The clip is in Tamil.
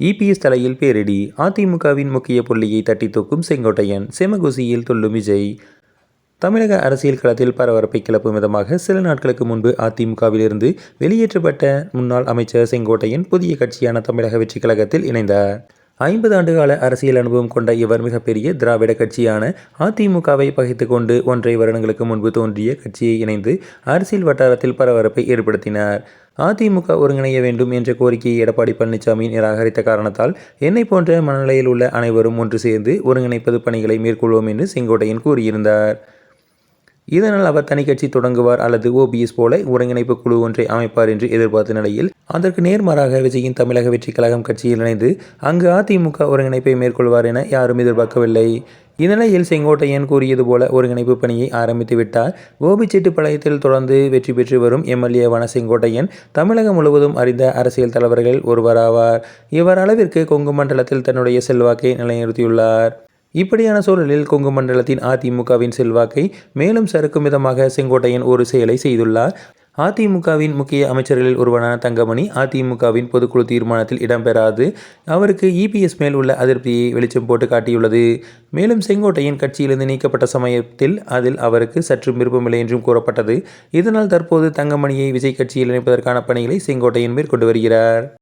இபிஎஸ் தலையில் பேரிடி. அதிமுகவின் முக்கிய புள்ளியை தட்டி தூக்கும் செங்கோட்டையன். செமகுசியில் துள்ளும் விஜய். தமிழக அரசியல் களத்தில் பரபரப்பை கிளப்பும் விதமாக சில நாட்களுக்கு முன்பு அதிமுகவிலிருந்து வெளியேற்றப்பட்ட முன்னாள் அமைச்சர் செங்கோட்டையன் புதிய கட்சியான தமிழக வெற்றி கழகத்தில் இணைந்தார். ஐம்பது ஆண்டுகால அரசியல் அனுபவம் கொண்ட இவர் மிகப்பெரிய திராவிட கட்சியான அதிமுகவை பகைத்து கொண்டு ஒன்றை வருடங்களுக்கு முன்பு தோன்றிய கட்சியை இணைந்து அரசியல் வட்டாரத்தில் பரபரப்பை ஏற்படுத்தினார். அதிமுக ஒருங்கிணைய வேண்டும் என்ற கோரிக்கையை எடப்பாடி பழனிசாமி நிராகரித்த காரணத்தால் என்னை போன்ற மனநிலையில் உள்ள அனைவரும் ஒன்று சேர்ந்து ஒருங்கிணைப்பது பணிகளை மேற்கொள்வோம் என்று செங்கோட்டையன் கூறியிருந்தார். இதனால் அவர் தனி கட்சி தொடங்குவார் அல்லது ஓபிஎஸ் போல ஒருங்கிணைப்பு குழு ஒன்றை அமைப்பார் என்று எதிர்பார்த்த நிலையில் அதற்கு நேர்மாறாக விஜயின் தமிழக வெற்றி கழகம் கட்சியில் இணைந்து அங்கு அதிமுக ஒருங்கிணைப்பை மேற்கொள்வார் என யாரும் எதிர்பார்க்கவில்லை. இந்நிலையில் செங்கோட்டையன் கூறியது போல ஒருங்கிணைப்பு பணியை ஆரம்பித்து விட்டார். கோபிச்செட்டிப்பாளையத்தில் தொடர்ந்து வெற்றி பெற்று வரும் எம்எல்ஏவான செங்கோட்டையன் தமிழகம் முழுவதும் அறிந்த அரசியல் தலைவர்கள் ஒருவராவார். இவர் அளவிற்கு கொங்கு மண்டலத்தில் தன்னுடைய செல்வாக்கை நிலைநிறுத்தியுள்ளார். இப்படியான சூழலில் கொங்கு மண்டலத்தின் அதிமுகவின் செல்வாக்கை மேலும் சறுக்கும் விதமாக செங்கோட்டையன் ஒரு செயலை செய்துள்ளார். அதிமுகவின் முக்கிய அமைச்சர்களில் ஒருவரான தங்கமணி அதிமுகவின் பொதுக்குழு தீர்மானத்தில் இடம்பெறாது அவருக்கு இபிஎஸ் மேல் உள்ள அதிருப்தியை வெளிச்சம் போட்டு காட்டியுள்ளது. மேலும் செங்கோட்டையின் கட்சியிலிருந்து நீக்கப்பட்ட சமயத்தில் அதில் அவருக்கு சற்று விருப்பமில்லை என்றும் கூறப்பட்டது. இதனால் தற்போது தங்கமணியை விஜய் கட்சியில் இணைப்பதற்கான பணிகளை செங்கோட்டையன் மேற்கொண்டு வருகிறார்.